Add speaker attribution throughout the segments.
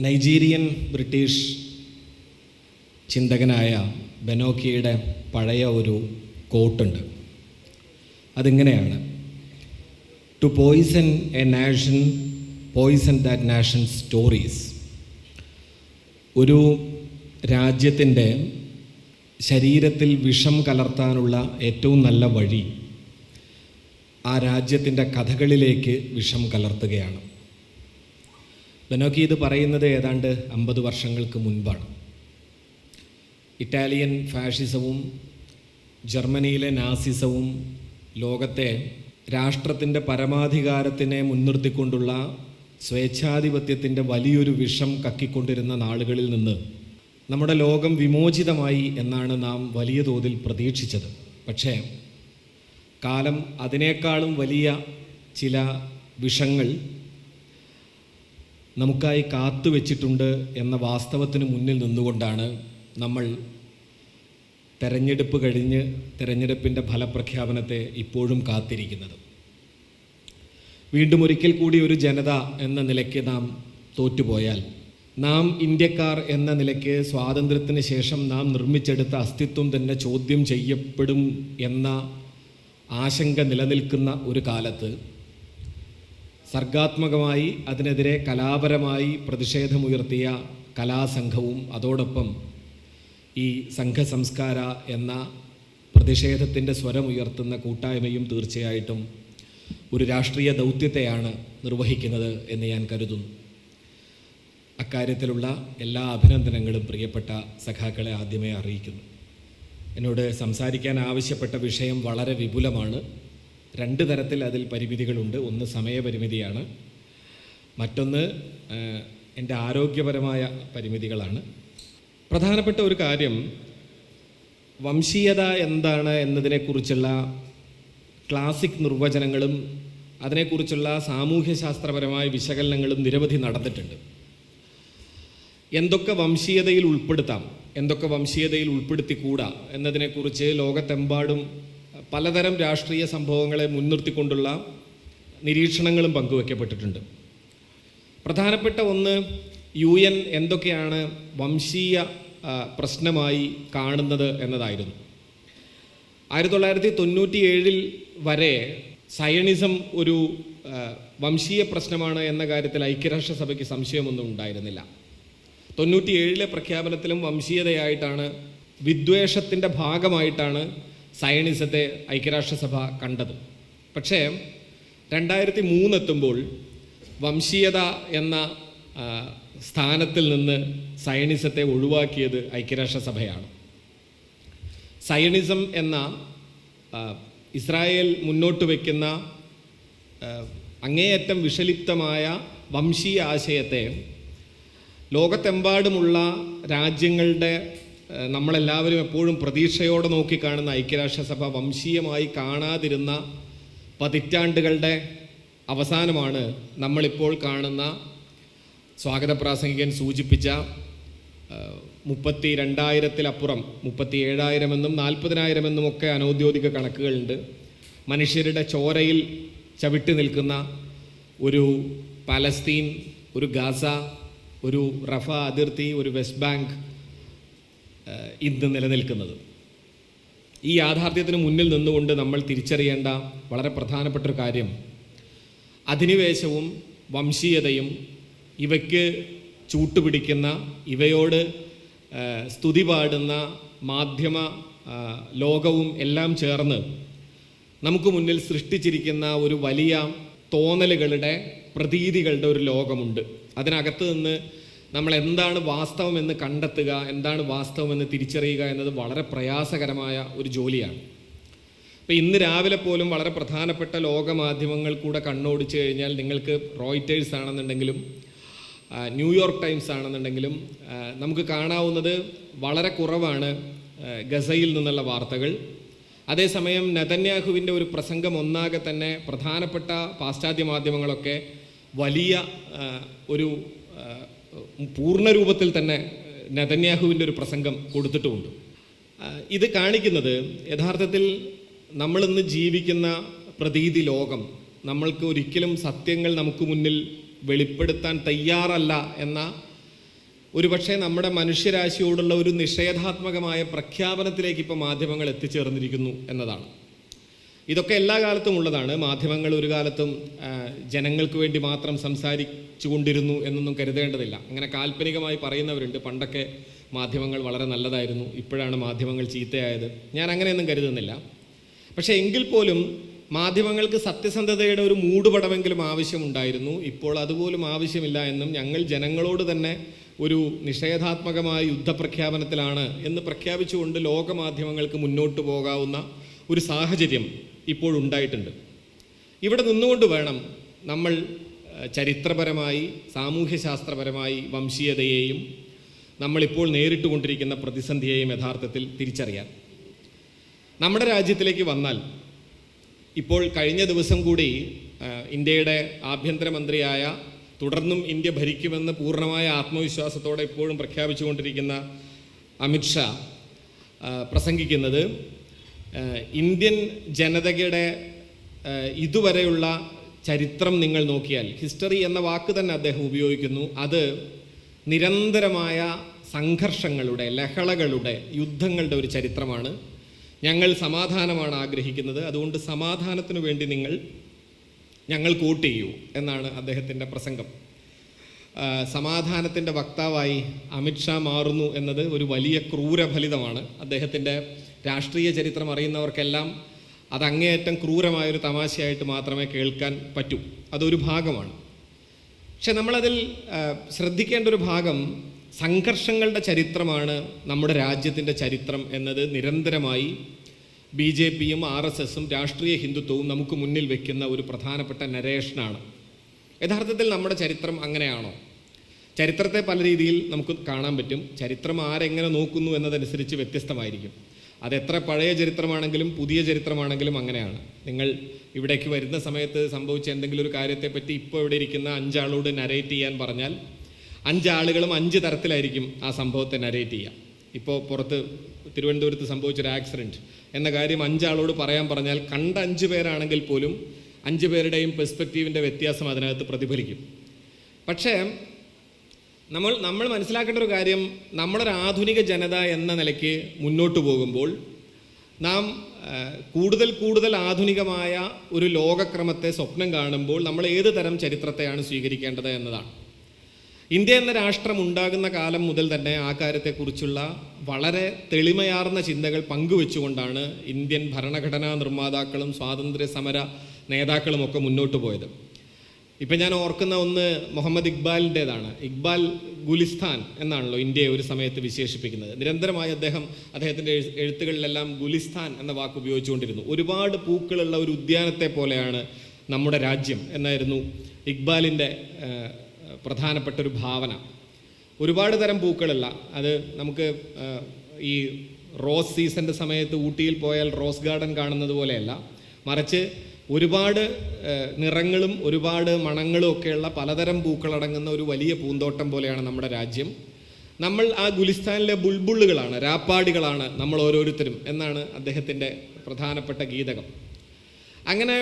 Speaker 1: Nigerian British ചിന്തകനായ ബെനോക്കിയുടെ പഴയ ഒരു കോട്ടുണ്ട്. അതിങ്ങനെയാണ്. To poison a nation poison that nation stories ഒരു രാജ്യത്തിന്റെ ശരീരത്തിൽ വിഷം കലർത്താനുള്ള ഏറ്റവും നല്ല വഴി ആ രാജ്യത്തിന്റെ കഥകളിലേക്ക് വിഷം കലർത്തുകയാണ്. ബെനോക്കി ഇത് പറയുന്നത് ഏതാണ്ട് അമ്പത് വർഷങ്ങൾക്ക് മുൻപാണ്. ഇറ്റാലിയൻ ഫാഷിസവും ജർമ്മനിയിലെ നാസിസവും ലോകത്തെ രാഷ്ട്രത്തിന്റെ പരമാധികാരത്തിനെ മുൻനിർത്തിക്കൊണ്ടുള്ള സ്വേച്ഛാധിപത്യത്തിന്റെ വലിയൊരു വിഷം കക്കിക്കൊണ്ടിരുന്ന നാളുകളിൽ നിന്ന് നമ്മുടെ ലോകം വിമോചിതമായി എന്നാണ് നാം വലിയ തോതിൽ പ്രതീക്ഷിച്ചത്. പക്ഷേ കാലം അതിനേക്കാളും വലിയ ചില വിഷങ്ങൾ നമുക്കായി കാത്തു വെച്ചിട്ടുണ്ട് എന്ന വാസ്തവത്തിന് മുന്നിൽ നിന്നുകൊണ്ടാണ് നമ്മൾ തെരഞ്ഞെടുപ്പ് കഴിഞ്ഞ് തെരഞ്ഞെടുപ്പിന്റെ ഫലപ്രഖ്യാപനത്തെ ഇപ്പോഴും കാത്തിരിക്കുന്നത്. വീണ്ടും ഒരിക്കൽ കൂടി ഒരു ജനത എന്ന നിലയ്ക്ക് നാം തോറ്റുപോയാൽ നാം ഇന്ത്യക്കാർ എന്ന നിലയ്ക്ക് സ്വാതന്ത്ര്യത്തിന് ശേഷം നാം നിർമ്മിച്ചെടുത്ത അസ്തിത്വം തന്നെ ചോദ്യം ചെയ്യപ്പെടും എന്ന ആശങ്ക നിലനിൽക്കുന്ന ഒരു കാലത്ത് സർഗാത്മകമായി അതിനെതിരെ കലാപരമായി പ്രതിഷേധമുയർത്തിയ കലാസംഘവും അതോടൊപ്പം ഈ സംഘസംസ്കാര എന്ന പ്രതിഷേധത്തിന്റെ സ്വരമുയർത്തുന്ന കൂട്ടായ്മയും തീർച്ചയായിട്ടും ഒരു രാഷ്ട്രീയ ദൗത്യത്തെയാണ് നിർവഹിക്കുന്നത് എന്ന് ഞാൻ കരുതുന്നു. അക്കാര്യത്തിലുള്ള എല്ലാ അഭിനന്ദനങ്ങളും പ്രിയപ്പെട്ട സഖാക്കളെ ആദ്യമേ അറിയിക്കുന്നു. എന്നോട് സംസാരിക്കാൻ ആവശ്യപ്പെട്ട വിഷയം വളരെ വിപുലമാണ്. രണ്ട് തരത്തിൽ അതിൽ പരിമിതികളുണ്ട്. ഒന്ന് സമയപരിമിതിയാണ്. മറ്റൊന്ന് എന്റെ ആരോഗ്യപരമായ പരിമിതികളാണ്. പ്രധാനപ്പെട്ട ഒരു കാര്യം വംശീയത എന്താണ് എന്നതിനെക്കുറിച്ചുള്ള ക്ലാസിക് നിർവചനങ്ങളും അതിനെക്കുറിച്ചുള്ള സാമൂഹ്യശാസ്ത്രപരമായ വിശകലനങ്ങളും നിരവധി നടന്നിട്ടുണ്ട്. എന്തൊക്കെ വംശീയതയിൽ ഉൾപ്പെടുത്താം എന്തൊക്കെ വംശീയതയിൽ ഉൾപ്പെടുത്തിക്കൂടാ എന്നതിനെക്കുറിച്ച് ലോകത്തെമ്പാടും പലതരം രാഷ്ട്രീയ സംഭവങ്ങളെ മുൻനിർത്തിക്കൊണ്ടുള്ള നിരീക്ഷണങ്ങളും പങ്കുവയ്ക്കപ്പെട്ടിട്ടുണ്ട് പ്രധാനപ്പെട്ട ഒന്ന് യു എൻ എന്തൊക്കെയാണ് വംശീയ പ്രശ്നമായി കാണുന്നത് എന്നതായിരുന്നു. ആയിരത്തി തൊള്ളായിരത്തി തൊണ്ണൂറ്റി ഏഴിൽ വരെ സയണിസം ഒരു വംശീയ പ്രശ്നമാണ് എന്ന കാര്യത്തിൽ ഐക്യരാഷ്ട്രസഭയ്ക്ക് സംശയമൊന്നും ഉണ്ടായിരുന്നില്ല. തൊണ്ണൂറ്റി ഏഴിലെ പ്രഖ്യാപനത്തിലും വംശീയതയായിട്ടാണ് വിദ്വേഷത്തിന്റെ ഭാഗമായിട്ടാണ് സയണിസത്തെ ഐക്യരാഷ്ട്രസഭ കണ്ടത്. പക്ഷേ രണ്ടായിരത്തി മൂന്നെത്തുമ്പോൾ വംശീയത എന്ന സ്ഥാനത്തിൽ നിന്ന് സയണിസത്തെ ഒഴിവാക്കിയത് ഐക്യരാഷ്ട്രസഭയാണ്. സയണിസം എന്ന ഇസ്രായേൽ മുന്നോട്ട് വയ്ക്കുന്ന അങ്ങേയറ്റം വിഷലിപ്തമായ വംശീയ ആശയത്തെ ലോകത്തെമ്പാടുമുള്ള രാജ്യങ്ങളുടെ നമ്മളെല്ലാവരും എപ്പോഴും പ്രതീക്ഷയോടെ നോക്കിക്കാണുന്ന ഐക്യരാഷ്ട്രസഭ വംശീയമായി കാണാതിരുന്ന പതിറ്റാണ്ടുകളുടെ അവസാനമാണ് നമ്മളിപ്പോൾ കാണുന്ന സ്വാഗത പ്രാസംഗികൻ സൂചിപ്പിച്ച മുപ്പത്തി രണ്ടായിരത്തിലപ്പുറം മുപ്പത്തി ഏഴായിരമെന്നും നാൽപ്പതിനായിരമെന്നും ഒക്കെ അനൗദ്യോഗിക കണക്കുകളുണ്ട്. മനുഷ്യരുടെ ചോരയിൽ ചവിട്ടി നിൽക്കുന്ന ഒരു പലസ്തീൻ ഒരു ഗാസ ഒരു റഫ അതിർത്തി ഒരു വെസ്റ്റ് ബാങ്ക് ഇന്ന് നിലനിൽക്കുന്നത്. ഈ യാഥാർത്ഥ്യത്തിന് മുന്നിൽ നിന്നുകൊണ്ട് നമ്മൾ തിരിച്ചറിയേണ്ട വളരെ പ്രധാനപ്പെട്ട ഒരു കാര്യം. അധിനിവേശവും വംശീയതയും ഇവയ്ക്ക് ചൂട്ടുപിടിക്കുന്ന ഇവയോട് സ്തുതി പാടുന്ന മാധ്യമ ലോകവും എല്ലാം ചേർന്ന് നമുക്ക് മുന്നിൽ സൃഷ്ടിച്ചിരിക്കുന്ന ഒരു വലിയ തോന്നലുകളുടെ പ്രതീതികളുടെ ഒരു ലോകമുണ്ട്. അതിനകത്ത് നിന്ന് നമ്മൾ എന്താണ് വാസ്തവം എന്ന് കണ്ടെത്തുക എന്താണ് വാസ്തവം എന്ന് തിരിച്ചറിയുക എന്നത് വളരെ പ്രയാസകരമായ ഒരു ജോലിയാണ്. അപ്പോൾ ഇന്ന് രാവിലെ പോലും വളരെ പ്രധാനപ്പെട്ട ലോകമാധ്യമങ്ങൾ കൂടെ കണ്ണോടിച്ച് കഴിഞ്ഞാൽ നിങ്ങൾക്ക് റോയിറ്റേഴ്സ് ആണെന്നുണ്ടെങ്കിലും ന്യൂയോർക്ക് ടൈംസ് ആണെന്നുണ്ടെങ്കിലും നമുക്ക് കാണാവുന്നത് വളരെ കുറവാണ് ഗസയിൽ നിന്നുള്ള വാർത്തകൾ. അതേസമയം നതന്യാഹുവിന്റെ ഒരു പ്രസംഗം ഒന്നാകെ തന്നെ പ്രധാനപ്പെട്ട പാശ്ചാത്യ മാധ്യമങ്ങളൊക്കെ വലിയ ഒരു പൂർണ രൂപത്തിൽ തന്നെ നെതന്യാഹുവിന്റെ ഒരു പ്രസംഗം കൊടുത്തിട്ടുമുണ്ട്. ഇത് കാണിക്കുന്നത് യഥാർത്ഥത്തിൽ നമ്മളിന്ന് ജീവിക്കുന്ന പ്രതീതി ലോകം നമ്മൾക്ക് ഒരിക്കലും സത്യങ്ങൾ നമുക്ക് മുന്നിൽ വെളിപ്പെടുത്താൻ തയ്യാറല്ല എന്ന ഒരുപക്ഷെ നമ്മുടെ മനുഷ്യരാശിയോടുള്ള ഒരു നിഷേധാത്മകമായ പ്രഖ്യാപനത്തിലേക്ക് ഇപ്പോൾ മാധ്യമങ്ങൾ എത്തിച്ചേർന്നിരിക്കുന്നു എന്നതാണ്. ഇതൊക്കെ എല്ലാ കാലത്തും ഉള്ളതാണ്. മാധ്യമങ്ങൾ ഒരു കാലത്തും ജനങ്ങൾക്ക് വേണ്ടി മാത്രം സംസാരിച്ചു കൊണ്ടിരുന്നു എന്നൊന്നും കരുതേണ്ടതില്ല. അങ്ങനെ കാൽപ്പനികമായി പറയുന്നവരുണ്ട്. പണ്ടൊക്കെ മാധ്യമങ്ങൾ വളരെ നല്ലതായിരുന്നു. ഇപ്പോഴാണ് മാധ്യമങ്ങൾ ചീത്തയായത്. ഞാൻ അങ്ങനെയൊന്നും കരുതുന്നില്ല. പക്ഷേ എങ്കിൽ പോലും മാധ്യമങ്ങൾക്ക് സത്യസന്ധതയുടെ ഒരു മൂടുപടമെങ്കിലും ആവശ്യമുണ്ടായിരുന്നു. ഇപ്പോൾ അതുപോലും ആവശ്യമില്ല എന്നും ഞങ്ങൾ ജനങ്ങളോട് തന്നെ ഒരു നിഷേധാത്മകമായ യുദ്ധപ്രഖ്യാപനത്തിലാണ് എന്ന് പ്രഖ്യാപിച്ചുകൊണ്ട് ലോകമാധ്യമങ്ങൾക്ക് മുന്നോട്ട് പോകാവുന്ന ഒരു സാഹചര്യം ഇപ്പോഴുണ്ടായിട്ടുണ്ട്. ഇവിടെ നിന്നുകൊണ്ട് വേണം നമ്മൾ ചരിത്രപരമായി സാമൂഹ്യശാസ്ത്രപരമായി വംശീയതയെയും നമ്മളിപ്പോൾ നേരിട്ടുകൊണ്ടിരിക്കുന്ന പ്രതിസന്ധിയെയും യഥാർത്ഥത്തിൽ തിരിച്ചറിയാൻ. നമ്മുടെ രാജ്യത്തിലേക്ക് വന്നാൽ ഇപ്പോൾ കഴിഞ്ഞ ദിവസം കൂടി ഇന്ത്യയുടെ ആഭ്യന്തരമന്ത്രിയായ തുടർന്നും ഇന്ത്യ ഭരിക്കുമെന്ന് പൂർണമായ ആത്മവിശ്വാസത്തോടെ ഇപ്പോഴും പ്രഖ്യാപിച്ചുകൊണ്ടിരിക്കുന്ന അമിത്ഷാ പ്രസംഗിക്കുന്നത് ഇന്ത്യൻ ജനതയുടെ ഇതുവരെയുള്ള ചരിത്രം നിങ്ങൾ നോക്കിയാൽ ഹിസ്റ്ററി എന്ന വാക്ക് തന്നെ അദ്ദേഹം ഉപയോഗിക്കുന്നു. അത് നിരന്തരമായ സംഘർഷങ്ങളുടെ ലഹളകളുടെ യുദ്ധങ്ങളുടെ ഒരു ചരിത്രമാണ്. ഞങ്ങൾ സമാധാനമാണ് ആഗ്രഹിക്കുന്നത്. അതുകൊണ്ട് സമാധാനത്തിനു വേണ്ടി നിങ്ങൾ ഞങ്ങൾ വോട്ട് ചെയ്യൂ എന്നാണ് അദ്ദേഹത്തിന്റെ പ്രസംഗം. സമാധാനത്തിന്റെ വക്താവായി അമിത്ഷാ മാറുന്നു എന്നത് ഒരു വലിയ ക്രൂരഫലിതമാണ്. അദ്ദേഹത്തിന്റെ രാഷ്ട്രീയ ചരിത്രം അറിയുന്നവർക്കെല്ലാം അത് അങ്ങേയറ്റം ക്രൂരമായൊരു തമാശയായിട്ട് മാത്രമേ കേൾക്കാൻ പറ്റൂ. അതൊരു ഭാഗമാണ്. പക്ഷെ നമ്മളതിൽ ശ്രദ്ധിക്കേണ്ട ഒരു ഭാഗം സംഘർഷങ്ങളുടെ ചരിത്രമാണ് നമ്മുടെ രാജ്യത്തിന്റെ ചരിത്രം എന്നത് നിരന്തരമായി ബി ജെ പിയും ആർ എസ് എസും രാഷ്ട്രീയ ഹിന്ദുത്വവും നമുക്ക് മുന്നിൽ വെക്കുന്ന ഒരു പ്രധാനപ്പെട്ട നരേഷനാണ് യഥാർത്ഥത്തിൽ നമ്മുടെ ചരിത്രം അങ്ങനെയാണോ? ചരിത്രത്തെ പല രീതിയിൽ നമുക്ക് കാണാൻ പറ്റും. ചരിത്രം ആരെങ്ങനെ നോക്കുന്നു എന്നതനുസരിച്ച് വ്യത്യസ്തമായിരിക്കും. അത് എത്ര പഴയ ചരിത്രമാണെങ്കിലും പുതിയ ചരിത്രമാണെങ്കിലും അങ്ങനെയാണ്. നിങ്ങൾ ഇവിടേക്ക് വരുന്ന സമയത്ത് സംഭവിച്ച എന്തെങ്കിലും ഒരു കാര്യത്തെപ്പറ്റി ഇപ്പോൾ ഇവിടെ ഇരിക്കുന്ന അഞ്ചാളോട് നരേറ്റ് ചെയ്യാൻ പറഞ്ഞാൽ അഞ്ചാളുകളും അഞ്ച് തരത്തിലായിരിക്കും ആ സംഭവത്തെ നരേറ്റ് ചെയ്യുക. ഇപ്പോൾ പുറത്ത് തിരുവനന്തപുരത്ത് സംഭവിച്ചൊരു ആക്സിഡന്റ് എന്ന കാര്യം അഞ്ചാളോട് പറയാൻ പറഞ്ഞാൽ കണ്ട അഞ്ച് പേരാണെങ്കിൽ പോലും അഞ്ച് പേരുടെയും പെർസ്പെക്റ്റീവിന്റെ വ്യത്യാസം അതിനകത്ത് പ്രതിഫലിക്കും. പക്ഷേ നമ്മൾ നമ്മൾ മനസ്സിലാക്കേണ്ട ഒരു കാര്യം നമ്മളൊരു ആധുനിക ജനത എന്ന നിലയ്ക്ക് മുന്നോട്ട് പോകുമ്പോൾ നാം കൂടുതൽ കൂടുതൽ ആധുനികമായ ഒരു ലോകക്രമത്തെ സ്വപ്നം കാണുമ്പോൾ നമ്മൾ ഏത് തരം ചരിത്രത്തെയാണ് സ്വീകരിക്കേണ്ടത് എന്നതാണ്. ഇന്ത്യ എന്ന രാഷ്ട്രം ഉണ്ടാകുന്ന കാലം മുതൽ തന്നെ ആ കാര്യത്തെക്കുറിച്ചുള്ള വളരെ തെളിമയാർന്ന ചിന്തകൾ പങ്കുവെച്ചുകൊണ്ടാണ് ഇന്ത്യൻ ഭരണഘടനാ നിർമ്മാതാക്കളും സ്വാതന്ത്ര്യ സമര നേതാക്കളും ഒക്കെ മുന്നോട്ട് പോയത്. ഇപ്പം ഞാൻ ഓർക്കുന്ന ഒന്ന് മുഹമ്മദ് ഇക്ബാലിന്റെതാണ് ഇക്ബാൽ ഗുലിസ്ഥാൻ എന്നാണല്ലോ ഇന്ത്യയെ ഒരു സമയത്ത് വിശേഷിപ്പിക്കുന്നത്. നിരന്തരമായി അദ്ദേഹം അദ്ദേഹത്തിന്റെ എഴുത്തുകളിലെല്ലാം ഗുലിസ്ഥാൻ എന്ന വാക്ക് ഉപയോഗിച്ചുകൊണ്ടിരുന്നു. ഒരുപാട് പൂക്കളുള്ള ഒരു ഉദ്യാനത്തെ പോലെയാണ് നമ്മുടെ രാജ്യം എന്നായിരുന്നു ഇക്ബാലിന്റെ പ്രധാനപ്പെട്ട ഒരു ഭാവന. ഒരുപാട് തരം പൂക്കളുള്ള അത് നമുക്ക് ഈ റോസ് സീസണിന്റെ സമയത്ത് ഊട്ടിയിൽ പോയാൽ റോസ് ഗാർഡൻ കാണുന്നത് പോലെയല്ല. മറിച്ച് ഒരുപാട് നിറങ്ങളും ഒരുപാട് മണങ്ങളും ഒക്കെയുള്ള പലതരം പൂക്കളടങ്ങുന്ന ഒരു വലിയ പൂന്തോട്ടം പോലെയാണ് നമ്മുടെ രാജ്യം. നമ്മൾ ആ ഗുലിസ്ഥാനിലെ ബുൾബുള്ളുകളാണ് രാപ്പാടികളാണ് നമ്മൾ ഓരോരുത്തരും എന്നാണ് അദ്ദേഹത്തിന്റെ പ്രധാനപ്പെട്ട ഗീതകം. അങ്ങനെ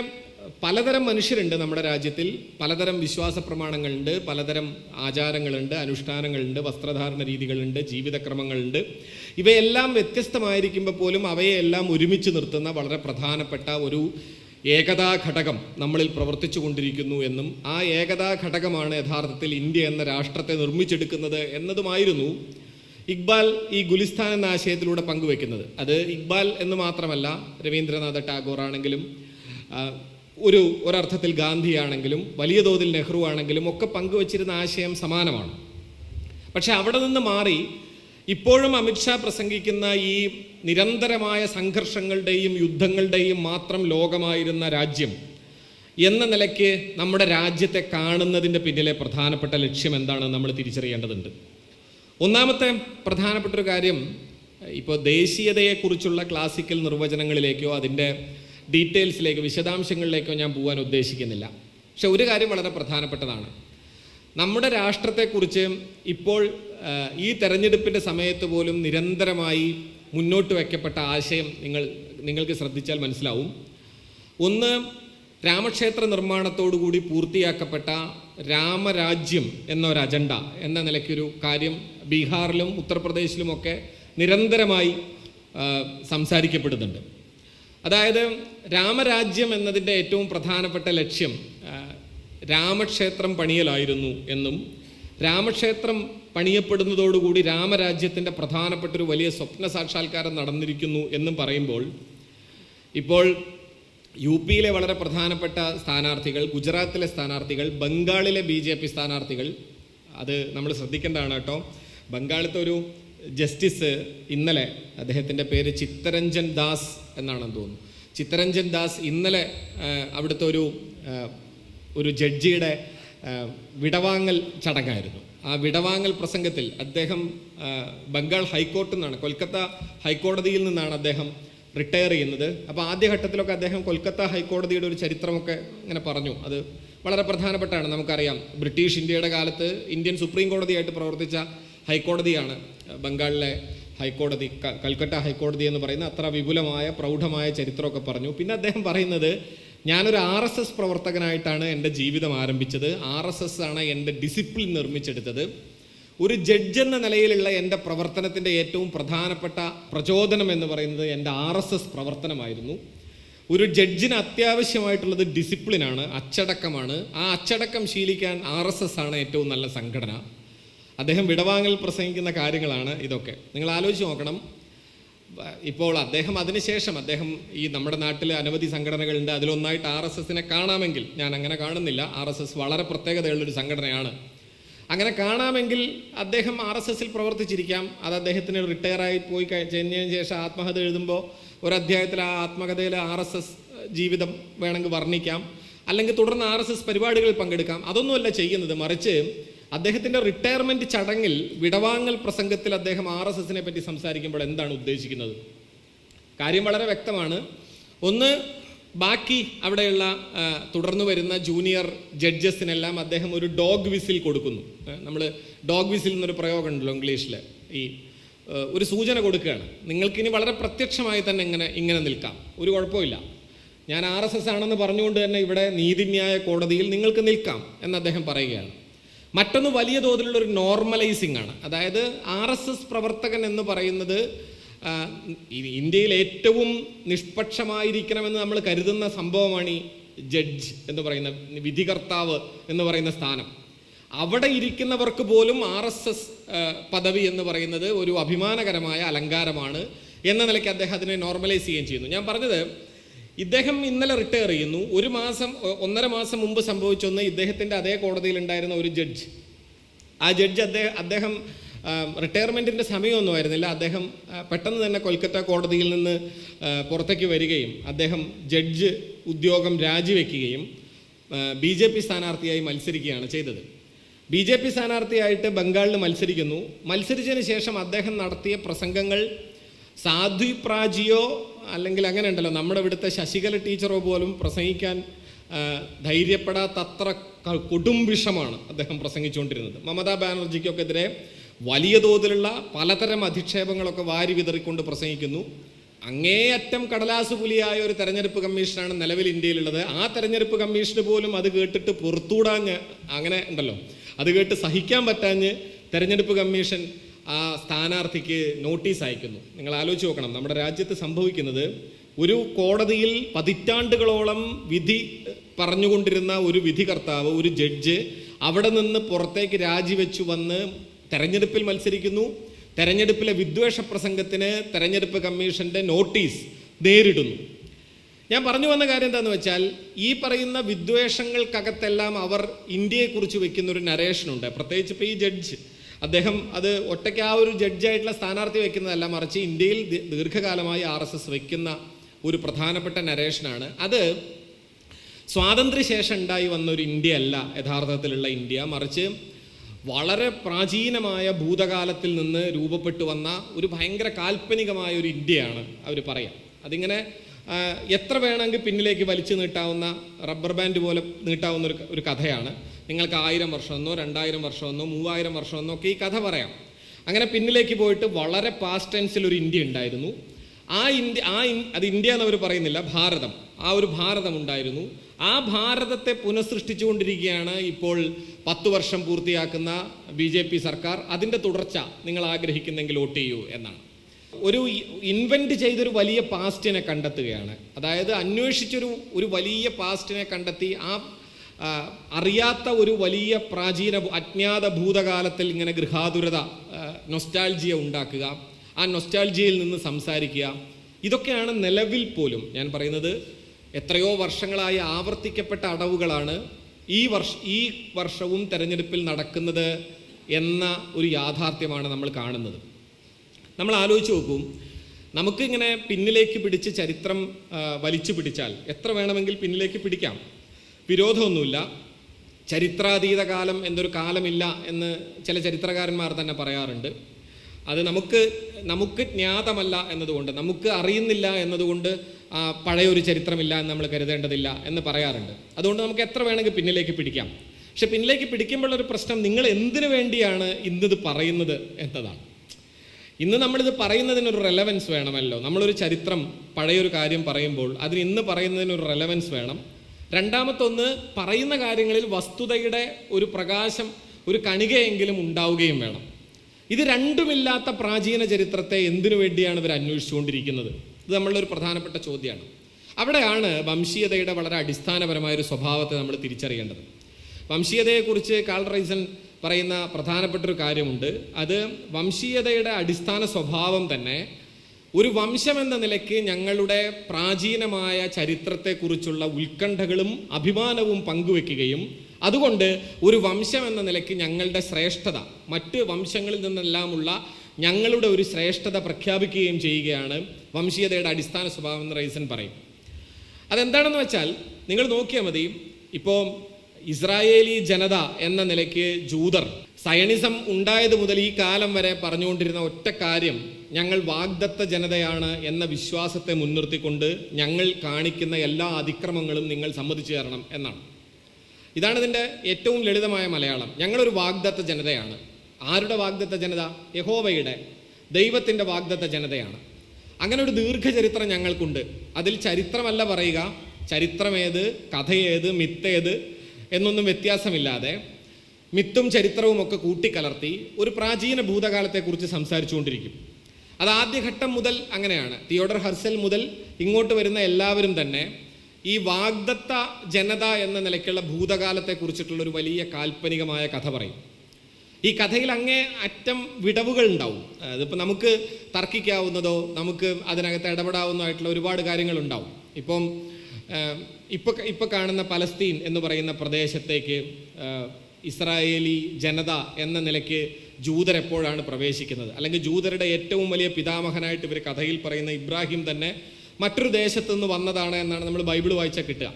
Speaker 1: പലതരം മനുഷ്യരുണ്ട് നമ്മുടെ രാജ്യത്തിൽ പലതരം വിശ്വാസ പ്രമാണങ്ങളുണ്ട് പലതരം ആചാരങ്ങളുണ്ട് അനുഷ്ഠാനങ്ങളുണ്ട് വസ്ത്രധാരണ രീതികളുണ്ട് ജീവിതക്രമങ്ങളുണ്ട്. ഇവയെല്ലാം വ്യത്യസ്തമായിരിക്കുമ്പോൾ പോലും അവയെല്ലാം ഒരുമിച്ച് നിർത്തുന്ന വളരെ പ്രധാനപ്പെട്ട ഒരു ഏകതാ ഘടകം നമ്മളിൽ പ്രവർത്തിച്ചു കൊണ്ടിരിക്കുന്നു എന്നും ആ ഏകതാ ഘടകമാണ് യഥാർത്ഥത്തിൽ ഇന്ത്യ എന്ന രാഷ്ട്രത്തെ നിർമ്മിച്ചെടുക്കുന്നത് എന്നതുമായിരുന്നു ഇക്ബാൽ ഈ ഗുലിസ്ഥാൻ എന്ന ആശയത്തിലൂടെ പങ്കുവെക്കുന്നത് അത് ഇക്ബാൽ എന്ന് മാത്രമല്ല രവീന്ദ്രനാഥ ടാഗോർ ആണെങ്കിലും ഒരു ഒരർത്ഥത്തിൽ ഗാന്ധിയാണെങ്കിലും വലിയ തോതിൽ നെഹ്റു ആണെങ്കിലും ഒക്കെ പങ്കുവച്ചിരുന്ന ആശയം സമാനമാണ്. പക്ഷെ അവിടെ നിന്ന് മാറി ഇപ്പോഴും അമിത്ഷാ പ്രസംഗിക്കുന്ന ഈ നിരന്തരമായ സംഘർഷങ്ങളുടെയും യുദ്ധങ്ങളുടെയും മാത്രം ലോകമായിരുന്ന രാജ്യം എന്ന നിലയ്ക്ക് നമ്മുടെ രാജ്യത്തെ കാണുന്നതിന്റെ പിന്നിലെ പ്രധാനപ്പെട്ട ലക്ഷ്യം എന്താണെന്ന് നമ്മൾ തിരിച്ചറിയേണ്ടതുണ്ട്. ഒന്നാമത്തെ പ്രധാനപ്പെട്ട ഒരു കാര്യം ഇപ്പോൾ ദേശീയതയെക്കുറിച്ചുള്ള ക്ലാസിക്കൽ നിർവചനങ്ങളിലേക്കോ അതിന്റെ ഡീറ്റെയിൽസിലേക്കോ വിശദാംശങ്ങളിലേക്കോ ഞാൻ പോകാൻ ഉദ്ദേശിക്കുന്നില്ല. പക്ഷെ ഒരു കാര്യം വളരെ പ്രധാനപ്പെട്ടതാണ്. നമ്മുടെ രാഷ്ട്രത്തെക്കുറിച്ച് ഇപ്പോൾ ഈ തെരഞ്ഞെടുപ്പിന്റെ സമയത്ത് പോലും നിരന്തരമായി മുന്നോട്ട് വയ്ക്കപ്പെട്ട ആശയം നിങ്ങൾ നിങ്ങൾക്ക് ശ്രദ്ധിച്ചാൽ മനസ്സിലാവും. ഒന്ന് രാമക്ഷേത്ര നിർമ്മാണത്തോടുകൂടി പൂർത്തിയാക്കപ്പെട്ട രാമരാജ്യം എന്നൊരു അജണ്ട എന്ന നിലയ്ക്കൊരു കാര്യം ബീഹാറിലും ഉത്തർപ്രദേശിലുമൊക്കെ നിരന്തരമായി സംസാരിക്കപ്പെടുന്നുണ്ട്. അതായത് രാമരാജ്യം എന്നതിന്റെ ഏറ്റവും പ്രധാനപ്പെട്ട ലക്ഷ്യം രാമക്ഷേത്രം പണിയലായിരുന്നു എന്നും രാമക്ഷേത്രം പണിയപ്പെടുന്നതോടുകൂടി രാമരാജ്യത്തിന്റെ പ്രധാനപ്പെട്ട ഒരു വലിയ സ്വപ്ന സാക്ഷാത്കാരം നടന്നിരിക്കുന്നു എന്നും പറയുമ്പോൾ ഇപ്പോൾ യു പിയിലെ വളരെ പ്രധാനപ്പെട്ട സ്ഥാനാർത്ഥികൾ ഗുജറാത്തിലെ സ്ഥാനാർത്ഥികൾ ബംഗാളിലെ ബി ജെ പി സ്ഥാനാർത്ഥികൾ അത് നമ്മൾ ശ്രദ്ധിക്കേണ്ടതാണ് കേട്ടോ. ബംഗാളിലത്തെ ഒരു ജസ്റ്റിസ് ഇന്നലെ അദ്ദേഹത്തിന്റെ പേര് ചിത്തരഞ്ജൻ ദാസ് എന്നാണെന്ന് തോന്നുന്നു. ചിത്തരഞ്ജൻ ദാസ് ഇന്നലെ അവിടുത്തെ ഒരു ഒരു ജഡ്ജിയുടെ വിടവാങ്ങൽ ചടങ്ങായിരുന്നു. ആ വിടവാങ്ങൽ പ്രസംഗത്തിൽ അദ്ദേഹം ബംഗാൾ ഹൈക്കോർട്ടിൽ നിന്നാണ് കൊൽക്കത്ത ഹൈക്കോടതിയിൽ നിന്നാണ് അദ്ദേഹം റിട്ടയർ ചെയ്യുന്നത്. അപ്പോൾ ആദ്യഘട്ടത്തിലൊക്കെ അദ്ദേഹം കൊൽക്കത്ത ഹൈക്കോടതിയുടെ ഒരു ചരിത്രമൊക്കെ ഇങ്ങനെ പറഞ്ഞു. അത് വളരെ പ്രധാനപ്പെട്ടാണ് നമുക്കറിയാം. ബ്രിട്ടീഷ് ഇന്ത്യയുടെ കാലത്ത് ഇന്ത്യൻ സുപ്രീം കോടതിയായിട്ട് പ്രവർത്തിച്ച ഹൈക്കോടതിയാണ് ബംഗാളിലെ ഹൈക്കോടതി കൽക്കട്ട ഹൈക്കോടതി എന്ന് പറയുന്ന അത്ര വിപുലമായ പ്രൗഢമായ ചരിത്രമൊക്കെ പറഞ്ഞു. പിന്നെ അദ്ദേഹം പറയുന്നത് ഞാനൊരു ആർ എസ് എസ് പ്രവർത്തകനായിട്ടാണ് എന്റെ ജീവിതം ആരംഭിച്ചത്. ആർ എസ് എസ് ആണ് എന്റെ ഡിസിപ്ലിൻ നിർമ്മിച്ചെടുത്തത്. ഒരു ജഡ്ജ് എന്ന നിലയിലുള്ള എന്റെ പ്രവർത്തനത്തിന്റെ ഏറ്റവും പ്രധാനപ്പെട്ട പ്രചോദനം എന്ന് പറയുന്നത് എന്റെ ആർ എസ് എസ് പ്രവർത്തനമായിരുന്നു. ഒരു ജഡ്ജിന് അത്യാവശ്യമായിട്ടുള്ളത് ഡിസിപ്ലിനാണ് അച്ചടക്കമാണ്. ആ അച്ചടക്കം ശീലിക്കാൻ ആർ എസ് എസ് ആണ് ഏറ്റവും നല്ല സംഘടന. അദ്ദേഹം വിടവാങ്ങൽ പ്രസംഗിക്കുന്ന കാര്യങ്ങളാണ് ഇതൊക്കെ. നിങ്ങൾ ആലോചിച്ച് നോക്കണം. ഇപ്പോൾ അദ്ദേഹം അതിനുശേഷം അദ്ദേഹം ഈ നമ്മുടെ നാട്ടിൽ അനവധി സംഘടനകളുണ്ട്. അതിലൊന്നായിട്ട് ആർ എസ് എസിനെ കാണാമെങ്കിൽ ഞാൻ അങ്ങനെ കാണുന്നില്ല. ആർ എസ് എസ് വളരെ പ്രത്യേകതയുള്ളൊരു സംഘടനയാണ്. അങ്ങനെ കാണാമെങ്കിൽ അദ്ദേഹം ആർ എസ് എസിൽ പ്രവർത്തിച്ചിരിക്കാം. അത് അദ്ദേഹത്തിന് റിട്ടയർ ആയി പോയി കഴി- കഴിഞ്ഞതിന് ശേഷം ആത്മകഥ എഴുതുമ്പോൾ ഒരു അധ്യായത്തിൽ ആ ആത്മകഥയിൽ ആർ എസ് എസ് ജീവിതം വേണമെങ്കിൽ വർണിക്കാം. അല്ലെങ്കിൽ തുടർന്ന് ആർ എസ് എസ് പരിപാടികളിൽ പങ്കെടുക്കാം. അതൊന്നുമല്ല ചെയ്യുന്നത്. മറിച്ച് അദ്ദേഹത്തിന്റെ റിട്ടയർമെന്റ് ചടങ്ങിൽ വിടവാങ്ങൽ പ്രസംഗത്തിൽ അദ്ദേഹം ആർ എസ് എസിനെ പറ്റി സംസാരിക്കുമ്പോൾ എന്താണ് ഉദ്ദേശിക്കുന്നത്? കാര്യം വളരെ വ്യക്തമാണ്. ഒന്ന് ബാക്കി അവിടെയുള്ള തുടർന്നു വരുന്ന ജൂനിയർ ജഡ്ജസിനെല്ലാം അദ്ദേഹം ഒരു ഡോഗ് വിസിൽ കൊടുക്കുന്നു. നമ്മൾ ഡോഗ് വിസിൽ എന്നൊരു പ്രയോഗം ഉണ്ടല്ലോ ഇംഗ്ലീഷിൽ ഈ ഒരു സൂചന കൊടുക്കുകയാണ്. നിങ്ങൾക്കിനി വളരെ പ്രത്യക്ഷമായി തന്നെ ഇങ്ങനെ ഇങ്ങനെ നിൽക്കാം. ഒരു കുഴപ്പമില്ല. ഞാൻ ആർ എസ് എസ് ആണെന്ന് പറഞ്ഞുകൊണ്ട് തന്നെ ഇവിടെ നീതിന്യായ കോടതിയിൽ നിങ്ങൾക്ക് നിൽക്കാം എന്ന് അദ്ദേഹം പറയുകയാണ്. മറ്റൊന്ന് വലിയ തോതിലുള്ള ഒരു നോർമലൈസിംഗ് ആണ്. അതായത് ആർ എസ് എസ് പ്രവർത്തകൻ എന്ന് പറയുന്നത് ഇന്ത്യയിൽ ഏറ്റവും നിഷ്പക്ഷമായിരിക്കണമെന്ന് നമ്മൾ കരുതുന്ന സംഭവമാണ് ഈ ജഡ്ജ് എന്ന് പറയുന്ന വിധികർത്താവ് എന്ന് പറയുന്ന സ്ഥാനം. അവിടെ ഇരിക്കുന്നവർക്ക് പോലും ആർ എസ് എസ് പദവി എന്ന് പറയുന്നത് ഒരു അഭിമാനകരമായ അലങ്കാരമാണ് എന്ന നിലയ്ക്ക് അദ്ദേഹം അതിനെ നോർമലൈസ് ചെയ്യുകയും ചെയ്യുന്നു. ഞാൻ പറഞ്ഞത് ഇദ്ദേഹം ഇന്നലെ റിട്ടയർ ചെയ്യുന്നു. ഒരു മാസം ഒന്നര മാസം മുമ്പ് സംഭവിച്ചൊന്ന് ഇദ്ദേഹത്തിന്റെ അതേ കോടതിയിൽ ഉണ്ടായിരുന്ന ഒരു ജഡ്ജ് ആ ജഡ്ജ് അദ്ദേഹം അദ്ദേഹം റിട്ടയർമെന്റിന്റെ സമയമൊന്നും ആയിരുന്നില്ല. അദ്ദേഹം പെട്ടെന്ന് തന്നെ കൊൽക്കത്ത കോടതിയിൽ നിന്ന് പുറത്തേക്ക് വരികയും അദ്ദേഹം ജഡ്ജ് ഉദ്യോഗം രാജിവെക്കുകയും ബി ജെ പി സ്ഥാനാർത്ഥിയായി മത്സരിക്കുകയാണ് ചെയ്തത്. ബി ജെ പി സ്ഥാനാർത്ഥിയായിട്ട് ബംഗാളിൽ മത്സരിക്കുന്നു. മത്സരിച്ചതിന് ശേഷം അദ്ദേഹം നടത്തിയ പ്രസംഗങ്ങൾ സാധ്വി പ്രാജിയോ അല്ലെങ്കിൽ അങ്ങനെ ഉണ്ടല്ലോ. നമ്മുടെ ഇവിടുത്തെ ശശികല ടീച്ചറോ പോലും പ്രസംഗിക്കാൻ ധൈര്യപ്പെടാത്തത്ര കൊടുംവിഷമാണ് കൊടും വിഷമാണ് അദ്ദേഹം പ്രസംഗിച്ചുകൊണ്ടിരുന്നത്. മമതാ ബാനർജിക്കൊക്കെതിരെ വലിയ തോതിലുള്ള പലതരം അധിക്ഷേപങ്ങളൊക്കെ വാരി വിതറിക്കൊണ്ട് പ്രസംഗിക്കുന്നു. അങ്ങേയറ്റം കടലാസ് പുലിയായ ഒരു തെരഞ്ഞെടുപ്പ് കമ്മീഷനാണ് നിലവിൽ ഇന്ത്യയിലുള്ളത്. ആ തെരഞ്ഞെടുപ്പ് കമ്മീഷന് പോലും അത് കേട്ടിട്ട് പുറത്തൂടാഞ്ഞ് അങ്ങനെ ഉണ്ടല്ലോ. അത് കേട്ട് സഹിക്കാൻ പറ്റാഞ്ഞ് തെരഞ്ഞെടുപ്പ് കമ്മീഷൻ ആ സ്ഥാനാർത്ഥിക്ക് നോട്ടീസ് അയക്കുന്നു. നിങ്ങൾ ആലോചിച്ച് നോക്കണം. നമ്മുടെ രാജ്യത്ത് സംഭവിക്കുന്നത് ഒരു കോടതിയിൽ പതിറ്റാണ്ടുകളോളം വിധി പറഞ്ഞുകൊണ്ടിരുന്ന ഒരു വിധികർത്താവ് ഒരു ജഡ്ജ് അവിടെ നിന്ന് പുറത്തേക്ക് രാജിവെച്ചു വന്ന് തെരഞ്ഞെടുപ്പിൽ മത്സരിക്കുന്നു. തെരഞ്ഞെടുപ്പിലെ വിദ്വേഷ പ്രസംഗത്തിന് തെരഞ്ഞെടുപ്പ് കമ്മീഷന്റെ നോട്ടീസ് നേരിടുന്നു. ഞാൻ പറഞ്ഞു വന്ന കാര്യം എന്താണെന്ന് വെച്ചാൽ ഈ പറയുന്ന വിദ്വേഷങ്ങൾക്കകത്തെല്ലാം അവർ ഇന്ത്യയെക്കുറിച്ച് വെക്കുന്ന ഒരു നരേഷനുണ്ട് പ്രത്യേകിച്ച് ഇപ്പോൾ ഈ ജഡ്ജ് അദ്ദേഹം അത് ഒറ്റയ്ക്ക് ആ ഒരു ജഡ്ജായിട്ടുള്ള സ്ഥാനാർത്ഥി വെക്കുന്നതല്ല മറിച്ച് ഇന്ത്യയിൽ ദീർഘകാലമായി ആർ എസ് എസ് വെക്കുന്ന ഒരു പ്രധാനപ്പെട്ട നരേഷനാണ്. അത് സ്വാതന്ത്ര്യശേഷം ഉണ്ടായി വന്ന ഒരു ഇന്ത്യ അല്ല യഥാർത്ഥത്തിലുള്ള ഇന്ത്യ. മറിച്ച് വളരെ പ്രാചീനമായ ഭൂതകാലത്തിൽ നിന്ന് രൂപപ്പെട്ടു വന്ന ഒരു ഭയങ്കര കാൽപ്പനികമായ ഒരു ഇന്ത്യയാണ് അവർ പറയാം. അതിങ്ങനെ എത്ര വേണമെങ്കിൽ പിന്നിലേക്ക് വലിച്ചു നീട്ടാവുന്ന റബ്ബർ ബാൻഡ് പോലെ നീട്ടാവുന്ന ഒരു ഒരു കഥയാണ്. നിങ്ങൾക്ക് ആയിരം വർഷമെന്നോ രണ്ടായിരം വർഷമെന്നോ മൂവായിരം വർഷമെന്നോ ഒക്കെ ഈ കഥ പറയാം. അങ്ങനെ പിന്നിലേക്ക് പോയിട്ട് വളരെ പാസ്റ്റ് ടെൻസിൽ ഒരു ഇന്ത്യ ഉണ്ടായിരുന്നു. ആ ഇന്ത്യ ആ അത് ഇന്ത്യ എന്നവർ പറയുന്നില്ല ഭാരതം. ആ ഒരു ഭാരതം ഉണ്ടായിരുന്നു. ആ ഭാരതത്തെ പുനഃസൃഷ്ടിച്ചുകൊണ്ടിരിക്കുകയാണ് ഇപ്പോൾ പത്തു വർഷം പൂർത്തിയാക്കുന്ന ബി ജെ പി സർക്കാർ. അതിന്റെ തുടർച്ച നിങ്ങൾ ആഗ്രഹിക്കുന്നെങ്കിൽ വോട്ട് ചെയ്യൂ എന്നാണ്. ഒരു ഇൻവെന്റ് ചെയ്തൊരു വലിയ പാസ്റ്റിനെ കണ്ടെത്തുകയാണ്. അതായത് അന്വേഷിച്ചൊരു ഒരു വലിയ പാസ്റ്റിനെ കണ്ടെത്തി ആ, അറിയാത്ത ഒരു വലിയ പ്രാചീന അജ്ഞാത ഭൂതകാലത്തിൽ ഇങ്ങനെ ഗൃഹാതുരത നൊസ്റ്റാൾജിയ ഉണ്ടാക്കുക ആ നൊസ്റ്റാൾജിയയിൽ നിന്ന് സംസാരിക്കുക. ഇതൊക്കെയാണ് നിലവിൽ പോലും ഞാൻ പറയുന്നത് എത്രയോ വർഷങ്ങളായി ആവർത്തിക്കപ്പെട്ട അടവുകളാണ് ഈ വർഷ ഈ വർഷവും തെരഞ്ഞെടുപ്പിൽ നടക്കുന്നത് എന്ന ഒരു യാഥാർത്ഥ്യമാണ് നമ്മൾ കാണുന്നത്. നമ്മൾ ആലോചിച്ച് നോക്കും നമുക്കിങ്ങനെ പിന്നിലേക്ക് പിടിച്ച് ചരിത്രം വലിച്ചു പിടിച്ചാൽ എത്ര വേണമെങ്കിൽ പിന്നിലേക്ക് പിടിക്കാം. വിരോധമൊന്നുമില്ല. ചരിത്രാതീത കാലം എന്നൊരു കാലമില്ല എന്ന് ചില ചരിത്രകാരന്മാർ തന്നെ പറയാറുണ്ട്. അത് നമുക്ക് നമുക്ക് ജ്ഞാതമല്ല എന്നതുകൊണ്ട് നമുക്ക് അറിയുന്നില്ല എന്നതുകൊണ്ട് ആ, പഴയൊരു ചരിത്രമില്ല എന്ന് നമ്മൾ കരുതേണ്ടതില്ല എന്ന് പറയാറുണ്ട്. അതുകൊണ്ട് നമുക്ക് എത്ര വേണമെങ്കിൽ പിന്നിലേക്ക് പിടിക്കാം. പക്ഷെ പിന്നിലേക്ക് പിടിക്കുമ്പോഴൊരു പ്രശ്നം നിങ്ങൾ എന്തിനു വേണ്ടിയാണ് ഇന്നിത് പറയുന്നത് എന്നതാണ്. ഇന്ന് നമ്മളിത് പറയുന്നതിനൊരു റെലവൻസ് വേണമല്ലോ. നമ്മളൊരു ചരിത്രം പഴയൊരു കാര്യം പറയുമ്പോൾ അതിന് ഇന്ന് പറയുന്നതിനൊരു റെലവൻസ് വേണം. രണ്ടാമത്തൊന്ന് പറയുന്ന കാര്യങ്ങളിൽ വസ്തുതയുടെ ഒരു പ്രകാശം ഒരു കണികയെങ്കിലും ഉണ്ടാവുകയും വേണം. ഇത് രണ്ടുമില്ലാത്ത പ്രാചീന ചരിത്രത്തെ എന്തിനു വേണ്ടിയാണ് ഇവർ അന്വേഷിച്ചുകൊണ്ടിരിക്കുന്നത്? ഇത് നമ്മളുടെ ഒരു പ്രധാനപ്പെട്ട ചോദ്യമാണ്. അവിടെയാണ് വംശീയതയുടെ വളരെ അടിസ്ഥാനപരമായ ഒരു സ്വഭാവത്തെ നമ്മൾ തിരിച്ചറിയേണ്ടത്. വംശീയതയെക്കുറിച്ച് കാൾ റൈസൻ പറയുന്ന പ്രധാനപ്പെട്ട ഒരു കാര്യമുണ്ട്. അത് വംശീയതയുടെ അടിസ്ഥാന സ്വഭാവം തന്നെ ഒരു വംശം എന്ന നിലയ്ക്ക് ഞങ്ങളുടെ പ്രാചീനമായ ചരിത്രത്തെക്കുറിച്ചുള്ള ഉത്കണ്ഠകളും അഭിമാനവും പങ്കുവെക്കുകയും അതുകൊണ്ട് ഒരു വംശം എന്ന നിലയ്ക്ക് ഞങ്ങളുടെ ശ്രേഷ്ഠത മറ്റ് വംശങ്ങളിൽ നിന്നെല്ലാമുള്ള ഞങ്ങളുടെ ഒരു ശ്രേഷ്ഠത പ്രഖ്യാപിക്കുകയും ചെയ്യുകയാണ് വംശീയതയുടെ അടിസ്ഥാന സ്വഭാവം എന്ന് റൈസൻ പറയും. അതെന്താണെന്ന് വെച്ചാൽ നിങ്ങൾ നോക്കിയാൽ മതി ഇപ്പോൾ ഇസ്രായേലി ജനത എന്ന നിലയ്ക്ക് ജൂതർ സയണിസം ഉണ്ടായത് മുതൽ ഈ കാലം വരെ പറഞ്ഞുകൊണ്ടിരുന്ന ഒറ്റ കാര്യം ഞങ്ങൾ വാഗ്ദത്ത ജനതയാണ് എന്ന വിശ്വാസത്തെ മുൻനിർത്തിക്കൊണ്ട് ഞങ്ങൾ കാണിക്കുന്ന എല്ലാ അതിക്രമങ്ങളും നിങ്ങൾ സമ്മതിച്ചു തരണം എന്നാണ്. ഇതാണ് ഇതിന്റെ ഏറ്റവും ലളിതമായ മലയാളം. ഞങ്ങളൊരു വാഗ്ദത്ത ജനതയാണ്. ആരുടെ വാഗ്ദത്ത ജനത? യഹോവയുടെ ദൈവത്തിന്റെ വാഗ്ദത്ത ജനതയാണ്. അങ്ങനെ ഒരു ദീർഘചരിത്രം ഞങ്ങൾക്കുണ്ട്. അതിൽ ചരിത്രമല്ല പറയുക. ചരിത്രമേത് കഥയേത് മിത്തേത് എന്നൊന്നും വ്യത്യാസമില്ലാതെ മിത്തും ചരിത്രവും ഒക്കെ കൂട്ടിക്കലർത്തി ഒരു പ്രാചീന ഭൂതകാലത്തെക്കുറിച്ച് സംസാരിച്ചുകൊണ്ടിരിക്കും. അത് ആദ്യഘട്ടം മുതൽ അങ്ങനെയാണ്. തിയോഡർ ഹർസൽ മുതൽ ഇങ്ങോട്ട് വരുന്ന എല്ലാവരും തന്നെ ഈ വാഗ്ദത്ത ജനത എന്ന നിലയ്ക്കുള്ള ഭൂതകാലത്തെക്കുറിച്ചിട്ടുള്ള ഒരു വലിയ കാൽപ്പനികമായ കഥ പറയും. ഈ കഥയിൽ അങ്ങേ അറ്റം വിടവുകൾ ഉണ്ടാവും. അതിപ്പോൾ നമുക്ക് തർക്കിക്കാവുന്നതോ നമുക്ക് അതിനകത്ത് ഇടപെടാവുന്നതായിട്ടുള്ള ഒരുപാട് കാര്യങ്ങൾ ഉണ്ടാവും. ഇപ്പം ഏഹ്, ഇപ്പൊ ഇപ്പൊ കാണുന്ന പലസ്തീൻ എന്ന് പറയുന്ന പ്രദേശത്തേക്ക് ഇസ്രായേലി ജനത എന്ന നിലയ്ക്ക് ജൂതർ എപ്പോഴാണ് പ്രവേശിക്കുന്നത്? അല്ലെങ്കിൽ ജൂതരുടെ ഏറ്റവും വലിയ പിതാമഹനായിട്ട് ഇവർ കഥയിൽ പറയുന്ന ഇബ്രാഹിം തന്നെ മറ്റൊരു ദേശത്തു നിന്ന് വന്നതാണ് എന്നാണ് നമ്മൾ ബൈബിൾ വായിച്ചാൽ കിട്ടുക.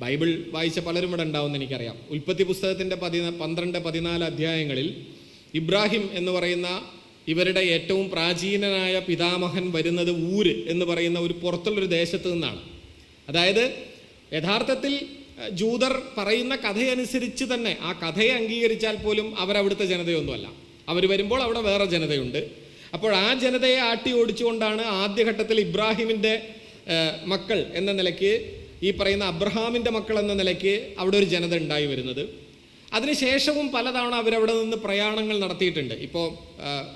Speaker 1: ബൈബിൾ വായിച്ച പലരും ഇവിടെ ഉണ്ടാവുമെന്ന് എനിക്കറിയാം. ഉൽപ്പത്തി പുസ്തകത്തിന്റെ പതി പന്ത്രണ്ട് പതിനാല് അധ്യായങ്ങളിൽ ഇബ്രാഹിം എന്ന് പറയുന്ന ഇവരുടെ ഏറ്റവും പ്രാചീനനായ പിതാമഹൻ വരുന്നത് ഊര് എന്ന് പറയുന്ന ഒരു പുറത്തുള്ളൊരു ദേശത്ത് നിന്നാണ്. അതായത് യഥാർത്ഥത്തിൽ ജൂതർ പറയുന്ന കഥയനുസരിച്ച് തന്നെ ആ കഥയെ അംഗീകരിച്ചാൽ പോലും അവരവിടുത്തെ ജനതയൊന്നുമല്ല. അവർ വരുമ്പോൾ അവിടെ വേറെ ജനതയുണ്ട്. അപ്പോൾ ആ ജനതയെ ആട്ടി ഓടിച്ചുകൊണ്ടാണ് ആദ്യഘട്ടത്തിൽ ഇബ്രാഹിമിന്റെ മക്കൾ എന്ന നിലയ്ക്ക് ഈ പറയുന്ന അബ്രഹാമിന്റെ മക്കൾ എന്ന നിലയ്ക്ക് അവിടെ ഒരു ജനത ഉണ്ടായി വരുന്നത്. അതിനുശേഷവും പലതവണ അവരവിടെ നിന്ന് പ്രയാണങ്ങൾ നടത്തിയിട്ടുണ്ട്. ഇപ്പോൾ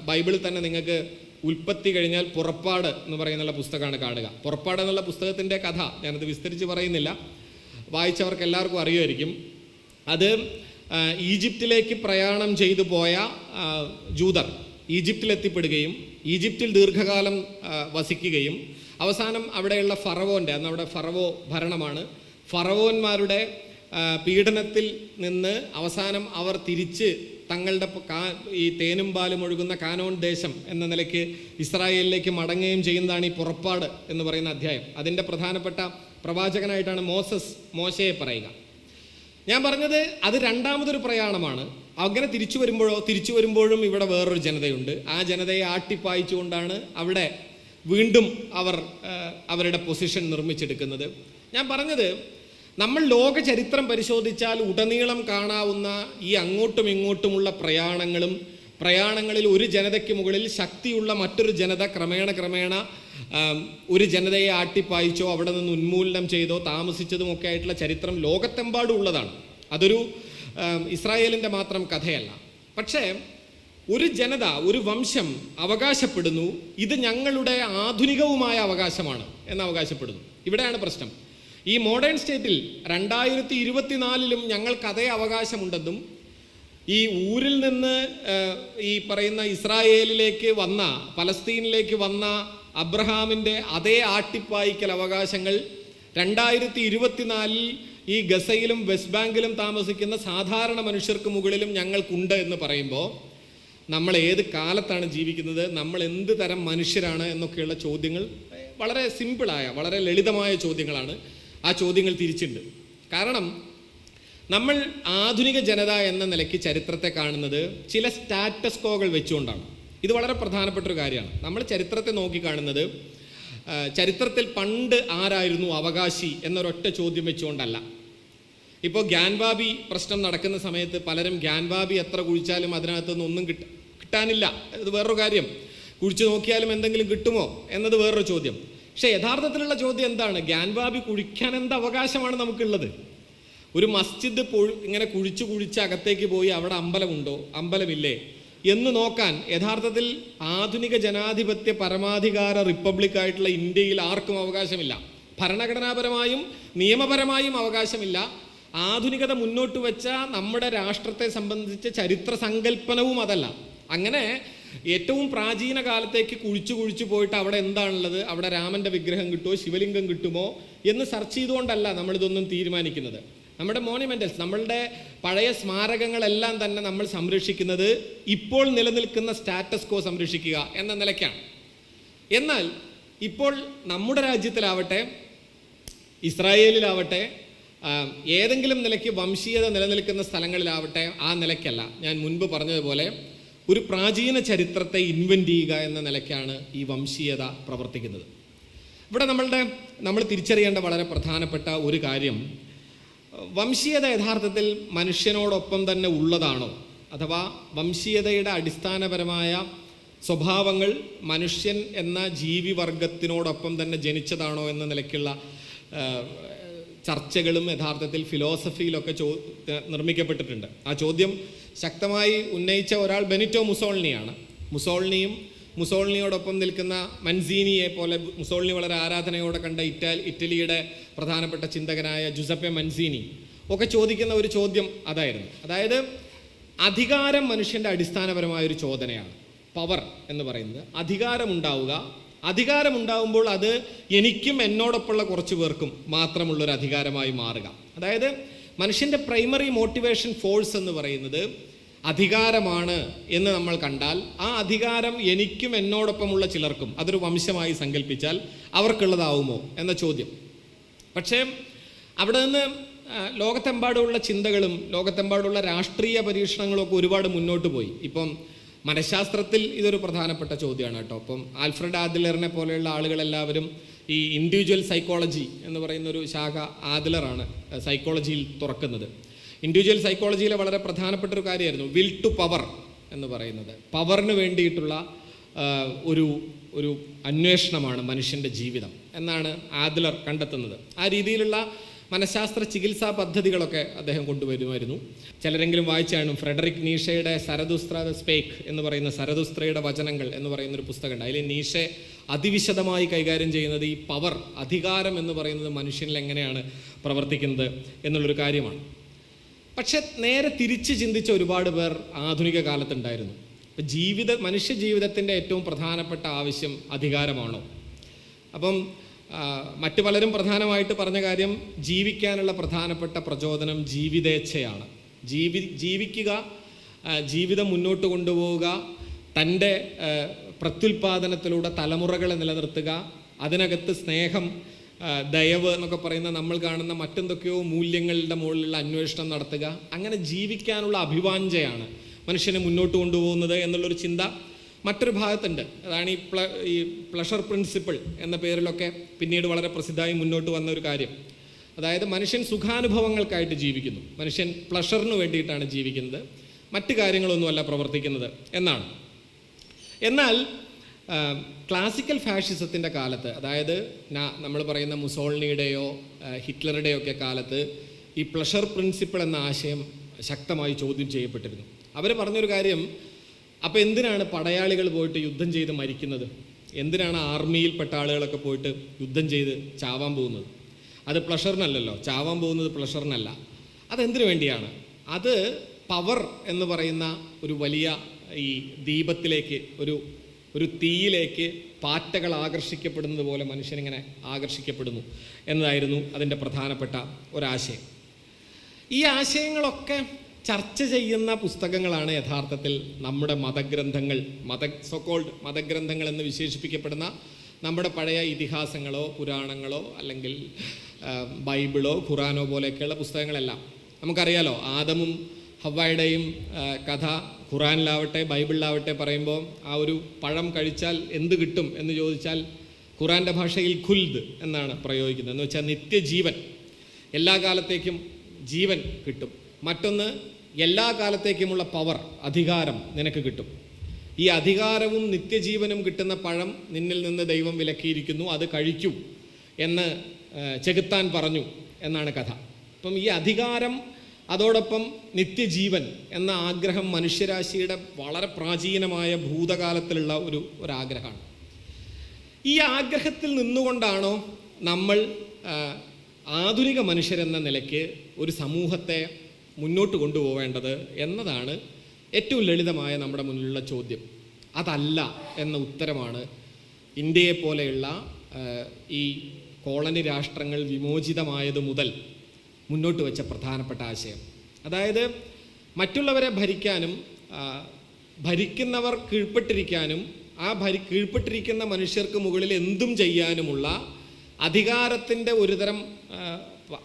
Speaker 1: ബൈബിളിൽ തന്നെ നിങ്ങൾക്ക് ഉൽപ്പത്തി കഴിഞ്ഞാൽ പുറപ്പാട് എന്ന് പറയുന്നുള്ള പുസ്തകമാണ് കാണുക. പുറപ്പാട് എന്നുള്ള പുസ്തകത്തിന്റെ കഥ ഞാനത് വിസ്തരിച്ച് പറയുന്നില്ല. വായിച്ചവർക്ക് എല്ലാവർക്കും അറിയുമായിരിക്കും. അത് ഈജിപ്തിലേക്ക് പ്രയാണം ചെയ്തു പോയ ജൂതർ ഈജിപ്തിലെത്തിപ്പെടുകയും ഈജിപ്തിൽ ദീർഘകാലം വസിക്കുകയും അവസാനം അവിടെയുള്ള ഫറവോന്റെ അന്ന് അവിടെ ഫറവോ ഭരണമാണ്. ഫറവോന്മാരുടെ പീഡനത്തിൽ നിന്ന് അവസാനം അവർ തിരിച്ച് തങ്ങളുടെ ഈ തേനും പാലും ഒഴുകുന്ന കാനോൺ ദേശം എന്ന നിലയ്ക്ക് ഇസ്രായേലിലേക്ക് മടങ്ങുകയും ചെയ്യുന്നതാണ് ഈ പുറപ്പാട് എന്ന് പറയുന്ന അധ്യായം. അതിന്റെ പ്രധാനപ്പെട്ട പ്രവാചകനായിട്ടാണ് മോസസ് മോശയെ പറയുക. ഞാൻ പറഞ്ഞത് അത് രണ്ടാമതൊരു പ്രയാണമാണ്. അങ്ങനെ തിരിച്ചു വരുമ്പോഴോ തിരിച്ചു വരുമ്പോഴും ഇവിടെ വേറൊരു ജനതയുണ്ട്. ആ ജനതയെ ആട്ടിപ്പായിച്ചുകൊണ്ടാണ് അവിടെ വീണ്ടും അവർ അവരുടെ പൊസിഷൻ നിർമ്മിച്ചെടുക്കുന്നത്. ഞാൻ പറഞ്ഞത് നമ്മൾ ലോക ചരിത്രം പരിശോധിച്ചാൽ ഉടനീളം കാണാവുന്ന ഈ അങ്ങോട്ടും ഇങ്ങോട്ടുമുള്ള പ്രയാണങ്ങളും പ്രയാണങ്ങളിൽ ഒരു ജനതയ്ക്ക് മുകളിൽ ശക്തിയുള്ള മറ്റൊരു ജനത ക്രമേണ ക്രമേണ ഒരു ജനതയെ ആട്ടിപ്പായിച്ചോ അവിടെ നിന്ന് ഉന്മൂലനം ചെയ്തോ താമസിച്ചതും ഒക്കെ ആയിട്ടുള്ള ചരിത്രം ലോകത്തെമ്പാടും ഉള്ളതാണ്. അതൊരു ഇസ്രായേലിന്റെ മാത്രം കഥയല്ല. പക്ഷേ ഒരു ജനത ഒരു വംശം അവകാശപ്പെടുന്നു ഇത് ഞങ്ങളുടെ ആധുനികവുമായ അവകാശമാണ് എന്ന് അവകാശപ്പെടുന്നു. ഇവിടെയാണ് പ്രശ്നം. ഈ മോഡേൺ സ്റ്റേറ്റിൽ രണ്ടായിരത്തി ഇരുപത്തിനാലിലും ഞങ്ങൾക്ക് അതേ അവകാശമുണ്ടെന്നും ഈ ഊരിൽ നിന്ന് ഈ പറയുന്ന ഇസ്രായേലിലേക്ക് വന്ന പലസ്തീനിലേക്ക് വന്ന അബ്രഹാമിന്റെ അതേ ആട്ടിപ്പായിക്കൽ അവകാശങ്ങൾ രണ്ടായിരത്തി ഇരുപത്തിനാലിൽ ഈ ഗസയിലും വെസ്റ്റ് ബാങ്കിലും താമസിക്കുന്ന സാധാരണ മനുഷ്യർക്ക് മുകളിലും ഞങ്ങൾക്കുണ്ട് എന്ന് പറയുമ്പോൾ നമ്മൾ ഏത് കാലത്താണ് ജീവിക്കുന്നത് നമ്മൾ എന്ത് തരം മനുഷ്യരാണ് എന്നൊക്കെയുള്ള ചോദ്യങ്ങൾ വളരെ സിമ്പിളായ വളരെ ലളിതമായ ചോദ്യങ്ങളാണ്. ആ ചോദ്യങ്ങൾ തിരിച്ചുണ്ട്. കാരണം നമ്മൾ ആധുനിക ജനത എന്ന നിലയ്ക്ക് ചരിത്രത്തെ കാണുന്നത് ചില സ്റ്റാറ്റസ് കോകൾ വെച്ചുകൊണ്ടാണ്. ഇത് വളരെ പ്രധാനപ്പെട്ട ഒരു കാര്യമാണ്. നമ്മൾ ചരിത്രത്തെ നോക്കി കാണുന്നത് ചരിത്രത്തിൽ പണ്ട് ആരായിരുന്നു അവകാശി എന്നൊരൊറ്റ ചോദ്യം വെച്ചുകൊണ്ടല്ല. ഇപ്പോൾ ഗ്യാൻവാബി പ്രശ്നം നടക്കുന്ന സമയത്ത് പലരും ഗ്യാൻവാബി എത്ര കുഴിച്ചാലും അതിനകത്തുനിന്ന് ഒന്നും കിട്ട കിട്ടാനില്ല. അത് വേറൊരു കാര്യം. കുഴിച്ചു നോക്കിയാലും എന്തെങ്കിലും കിട്ടുമോ? എന്നത് വേറൊരു ചോദ്യം. പക്ഷേ യഥാർത്ഥത്തിലുള്ള ചോദ്യം എന്താണ്? ഗ്യാൻവാബി കുഴിക്കാൻ എന്ത് അവകാശമാണ് നമുക്കുള്ളത്? ഒരു മസ്ജിദ് ഇങ്ങനെ കുഴിച്ചു കുഴിച്ച് അകത്തേക്ക് പോയി അവിടെ അമ്പലമുണ്ടോ? അമ്പലമില്ലേ? എന്ന് നോക്കാൻ യഥാർത്ഥത്തിൽ ആധുനിക ജനാധിപത്യ പരമാധികാര റിപ്പബ്ലിക് ആയിട്ടുള്ള ഇന്ത്യയിൽ ആർക്കും അവകാശമില്ല. ഭരണഘടനാപരമായും നിയമപരമായും അവകാശമില്ല. ആധുനികത മുന്നോട്ട് വെച്ച നമ്മുടെ രാഷ്ട്രത്തെ സംബന്ധിച്ച ചരിത്ര സങ്കല്പനവും അതല്ല. അങ്ങനെ ഏറ്റവും പ്രാചീന കാലത്തേക്ക് കുഴിച്ചു കുഴിച്ചു പോയിട്ട് അവിടെ എന്താണുള്ളത്? അവിടെ രാമന്റെ വിഗ്രഹം കിട്ടുമോ? ശിവലിംഗം കിട്ടുമോ? എന്ന് സെർച്ച് ചെയ്തുകൊണ്ടല്ല നമ്മളിതൊന്നും തീരുമാനിക്കുന്നത്. നമ്മുടെ മോണിമെന്റൽസ് നമ്മളുടെ പഴയ സ്മാരകങ്ങളെല്ലാം തന്നെ നമ്മൾ സംരക്ഷിക്കുന്നത് ഇപ്പോൾ നിലനിൽക്കുന്ന സ്റ്റാറ്റസ് കോ സംരക്ഷിക്കുക എന്ന നിലയ്ക്കാണ്. എന്നാൽ ഇപ്പോൾ നമ്മുടെ രാജ്യത്തിലാവട്ടെ ഇസ്രായേലിലാവട്ടെ ഏതെങ്കിലും നിലയ്ക്ക് വംശീയത നിലനിൽക്കുന്ന സ്ഥലങ്ങളിലാവട്ടെ ആ നിലയ്ക്കല്ല. ഞാൻ മുൻപ് പറഞ്ഞതുപോലെ ഒരു പ്രാചീന ചരിത്രത്തെ ഇൻവെന്റ് ചെയ്യുക എന്ന നിലയ്ക്കാണ് ഈ വംശീയത പ്രവർത്തിക്കുന്നത്. ഇവിടെ നമ്മളുടെ നമ്മൾ തിരിച്ചറിയേണ്ട വളരെ പ്രധാനപ്പെട്ട ഒരു കാര്യം വംശീയത യഥാർത്ഥത്തിൽ മനുഷ്യനോടൊപ്പം തന്നെ ഉള്ളതാണോ? അഥവാ വംശീയതയുടെ അടിസ്ഥാനപരമായ സ്വഭാവങ്ങൾ മനുഷ്യൻ എന്ന ജീവിവർഗത്തിനോടൊപ്പം തന്നെ ജനിച്ചതാണോ എന്ന നിലയ്ക്കുള്ള ചർച്ചകളും യഥാർത്ഥത്തിൽ ഫിലോസഫിയിലൊക്കെ ചോ നിർമ്മിക്കപ്പെട്ടിട്ടുണ്ട്. ആ ചോദ്യം ശക്തമായി ഉന്നയിച്ച ഒരാൾ ബെനിറ്റോ മുസോളിനിയാണ്. മുസോളിനിയും മുസോളിനിയോടൊപ്പം നിൽക്കുന്ന മൻസീനിയെ പോലെ മുസോളിനി വളരെ ആരാധനയോടെ കണ്ട ഇറ്റാൽ ഇറ്റലിയുടെ പ്രധാനപ്പെട്ട ചിന്തകനായ ജുസപ്പെ മൻസീനി. ഒക്കെ ചോദിക്കുന്ന ഒരു ചോദ്യം അതായിരുന്നു. അതായത് അധികാരം മനുഷ്യന്റെ അടിസ്ഥാനപരമായ ഒരു ചോദനയാണ്. പവർ എന്ന് പറയുന്നത്. അധികാരമുണ്ടാവുക അധികാരമുണ്ടാവുമ്പോൾ അത് എനിക്കും എന്നോടൊപ്പമുള്ള കുറച്ച് പേർക്കും മാത്രമുള്ളൊരു അധികാരമായി മാറുക. അതായത് മനുഷ്യന്റെ പ്രൈമറി മോട്ടിവേഷൻ ഫോഴ്സ് എന്ന് പറയുന്നത് അധികാരമാണ് എന്ന് നമ്മൾ കണ്ടാൽ ആ അധികാരം എനിക്കും എന്നോടൊപ്പമുള്ള ചിലർക്കും അതൊരു വംശമായി സങ്കല്പിച്ചാൽ അവർക്കുള്ളതാവുമോ എന്ന ചോദ്യം. പക്ഷേ അവിടെ നിന്ന് ലോകത്തെമ്പാടുമുള്ള ചിന്തകളും ലോകത്തെമ്പാടുള്ള രാഷ്ട്രീയ പരീക്ഷണങ്ങളും ഒക്കെ ഒരുപാട് മുന്നോട്ട് പോയി. ഇപ്പം മനഃശാസ്ത്രത്തിൽ ഇതൊരു പ്രധാനപ്പെട്ട ചോദ്യമാണ് കേട്ടോ. അപ്പം ആൽഫ്രഡ് ആദിലറിനെ പോലെയുള്ള ആളുകളെല്ലാവരും ഈ ഇൻഡിവിജ്വൽ സൈക്കോളജി എന്ന് പറയുന്ന ഒരു ശാഖ ആദിലറാണ് സൈക്കോളജിയിൽ തുറക്കുന്നത്. ഇൻഡിവിജ്വൽ സൈക്കോളജിയിലെ വളരെ പ്രധാനപ്പെട്ട ഒരു കാര്യമായിരുന്നു വിൽ ടു പവർ എന്ന് പറയുന്നത്. പവറിന് വേണ്ടിയിട്ടുള്ള ഒരു ഒരു അന്വേഷണമാണ് മനുഷ്യന്റെ ജീവിതം എന്നാണ് ആദിലർ കണ്ടെത്തുന്നത്. ആ രീതിയിലുള്ള മനഃശാസ്ത്ര ചികിത്സാ പദ്ധതികളൊക്കെ അദ്ദേഹം കൊണ്ടുവരുമായിരുന്നു. ചിലരെങ്കിലും വായിച്ചാണ് ഫ്രെഡറിക് നീഷയുടെ സരദുസ്ത്ര സ്പേക്ക് എന്ന് പറയുന്ന സരദുസ്ത്രയുടെ വചനങ്ങൾ എന്ന് പറയുന്ന ഒരു പുസ്തകമുണ്ട്. അതിൽ നീഷെ അതിവിശദമായി കൈകാര്യം ചെയ്യുന്നത് ഈ പവർ അധികാരം എന്ന് പറയുന്നത് മനുഷ്യനിൽ എങ്ങനെയാണ് പ്രവർത്തിക്കുന്നത് എന്നുള്ളൊരു കാര്യമാണ്. പക്ഷെ നേരെ തിരിച്ച് ചിന്തിച്ച ഒരുപാട് പേർ ആധുനിക കാലത്തുണ്ടായിരുന്നു. അപ്പം ജീവിത മനുഷ്യ ജീവിതത്തിന്റെ ഏറ്റവും പ്രധാനപ്പെട്ട ആവശ്യം അധികാരമാണോ? അപ്പം മറ്റു പലരും പ്രധാനമായിട്ട് പറഞ്ഞ കാര്യം ജീവിക്കാനുള്ള പ്രധാനപ്പെട്ട പ്രചോദനം ജീവിതേച്ഛയാണ്. ജീവി ജീവിക്കുക ജീവിതം മുന്നോട്ട് കൊണ്ടുപോവുക തന്റെ പ്രത്യുൽപാദനത്തിലൂടെ തലമുറകളെ നിലനിർത്തുക അതിനകത്ത് സ്നേഹം ദയവ് എന്നൊക്കെ പറയുന്ന നമ്മൾ കാണുന്ന മറ്റെന്തൊക്കെയോ മൂല്യങ്ങളുടെ മുകളിലുള്ള അന്വേഷണം നടത്തുക. അങ്ങനെ ജീവിക്കാനുള്ള അഭിവാഞ്ചയാണ് മനുഷ്യനെ മുന്നോട്ട് കൊണ്ടുപോകുന്നത് എന്നുള്ളൊരു ചിന്ത മറ്റൊരു ഭാഗത്തുണ്ട്. അതാണ് ഈ പ്ല ഈ പ്ലഷർ പ്രിൻസിപ്പിൾ എന്ന പേരിലൊക്കെ പിന്നീട് വളരെ പ്രസിദ്ധമായി മുന്നോട്ട് വന്ന ഒരു കാര്യം. അതായത് മനുഷ്യൻ സുഖാനുഭവങ്ങൾക്കായിട്ട് ജീവിക്കുന്നു. മനുഷ്യൻ പ്ലഷറിന് വേണ്ടിയിട്ടാണ് ജീവിക്കുന്നത്. മറ്റു കാര്യങ്ങളൊന്നുമല്ല പ്രവർത്തിക്കുന്നത് എന്നാണ്. എന്നാൽ ക്ലാസിക്കൽ ഫാഷിസത്തിന്റെ കാലത്ത് അതായത് നമ്മൾ പറയുന്ന മുസോളിനിയുടെയോ ഹിറ്റ്ലറുടെയോ ഒക്കെ കാലത്ത് ഈ പ്ലഷർ പ്രിൻസിപ്പിൾ എന്ന ആശയം ശക്തമായി ചോദ്യം ചെയ്യപ്പെട്ടിരുന്നു. അവർ പറഞ്ഞൊരു കാര്യം അപ്പോൾ എന്തിനാണ് പടയാളികൾ പോയിട്ട് യുദ്ധം ചെയ്ത് മരിക്കുന്നത്? എന്തിനാണ് ആർമിയിൽപ്പെട്ട ആളുകളൊക്കെ പോയിട്ട് യുദ്ധം ചെയ്ത് ചാവാൻ പോകുന്നത്? അത് പ്ലഷറിനല്ലല്ലോ ചാവാൻ പോകുന്നത് പ്ലഷറിനല്ല അതെന്തിനു വേണ്ടിയാണ്? അത് പവർ എന്ന് പറയുന്ന ഒരു വലിയ ഈ ദീപത്തിലേക്ക് ഒരു ഒരു തീയിലേക്ക് പാറ്റകൾ ആകർഷിക്കപ്പെടുന്നത് പോലെ മനുഷ്യനിങ്ങനെ ആകർഷിക്കപ്പെടുന്നു എന്നതായിരുന്നു അതിന്റെ പ്രധാനപ്പെട്ട ഒരാശയം. ഈ ആശയങ്ങളൊക്കെ ചർച്ച ചെയ്യുന്ന പുസ്തകങ്ങളാണ് യഥാർത്ഥത്തിൽ നമ്മുടെ മതഗ്രന്ഥങ്ങൾ മത സൊക്കോൾഡ് മതഗ്രന്ഥങ്ങൾ എന്ന് വിശേഷിപ്പിക്കപ്പെടുന്ന നമ്മുടെ പഴയ ഇതിഹാസങ്ങളോ പുരാണങ്ങളോ അല്ലെങ്കിൽ ബൈബിളോ ഖുറാനോ പോലെയൊക്കെയുള്ള പുസ്തകങ്ങളെല്ലാം. നമുക്കറിയാലോ ആദമും ഹവ്വായുടെയും ആ, കഥ ഖുറാനിലാവട്ടെ ബൈബിളിലാവട്ടെ പറയുമ്പോൾ ആ ഒരു പഴം കഴിച്ചാൽ എന്ത് കിട്ടും എന്ന് ചോദിച്ചാൽ ഖുറാന്റെ ഭാഷയിൽ ഖുൽദ് എന്നാണ് പ്രയോഗിക്കുന്നത്. എന്ന് വെച്ചാൽ നിത്യജീവൻ. എല്ലാ കാലത്തേക്കും ജീവൻ കിട്ടും. മറ്റൊന്ന് എല്ലാ കാലത്തേക്കുമുള്ള പവർ അധികാരം നിനക്ക് കിട്ടും. ഈ അധികാരവും നിത്യജീവനും കിട്ടുന്ന പഴം നിന്നിൽ നിന്ന് ദൈവം വിലക്കിയിരിക്കുന്നു അത് കഴിക്കും എന്ന് ചെകുത്താൻ പറഞ്ഞു എന്നാണ് കഥ. അപ്പം ഈ അധികാരം അതോടൊപ്പം നിത്യജീവൻ എന്ന ആഗ്രഹം മനുഷ്യരാശിയുടെ വളരെ പ്രാചീനമായ ഭൂതകാലത്തിലുള്ള ഒരു ഒരാഗ്രഹമാണ്. ഈ ആഗ്രഹത്തിൽ നിന്നുകൊണ്ടാണോ നമ്മൾ ആധുനിക മനുഷ്യരെന്ന നിലയ്ക്ക് ഒരു സമൂഹത്തെ മുന്നോട്ട് കൊണ്ടുപോവേണ്ടത് എന്നതാണ് ഏറ്റവും ലളിതമായ നമ്മുടെ മുന്നിലുള്ള ചോദ്യം. അതല്ല എന്ന ഉത്തരമാണ് ഇന്ത്യയെ പോലെയുള്ള ഈ കോളനി രാഷ്ട്രങ്ങൾ വിമോചിതമായത് മുതൽ മുന്നോട്ട് വെച്ച പ്രധാനപ്പെട്ട ആശയം. അതായത് മറ്റുള്ളവരെ ഭരിക്കാനും ഭരിക്കുന്നവർ കീഴ്പ്പെട്ടിരിക്കാനും ആ ഭരി കീഴ്പ്പെട്ടിരിക്കുന്ന മനുഷ്യർക്ക് മുകളിൽ എന്തും ചെയ്യാനുമുള്ള അധികാരത്തിന്റെ ഒരുതരം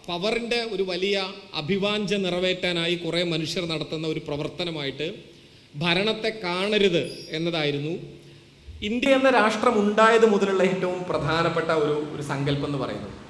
Speaker 1: പവറിന്റെ ഒരു വലിയ അഭിവാഞ്ച നിറവേറ്റാനായി കുറേ മനുഷ്യർ നടത്തുന്ന ഒരു പ്രവർത്തനമായിട്ട് ഭരണത്തെ കാണരുത് എന്നതായിരുന്നു ഇന്ത്യ എന്ന രാഷ്ട്രം ഉണ്ടായത് മുതലുള്ള ഏറ്റവും പ്രധാനപ്പെട്ട ഒരു ഒരു സങ്കല്പം എന്ന് പറയുന്നത്.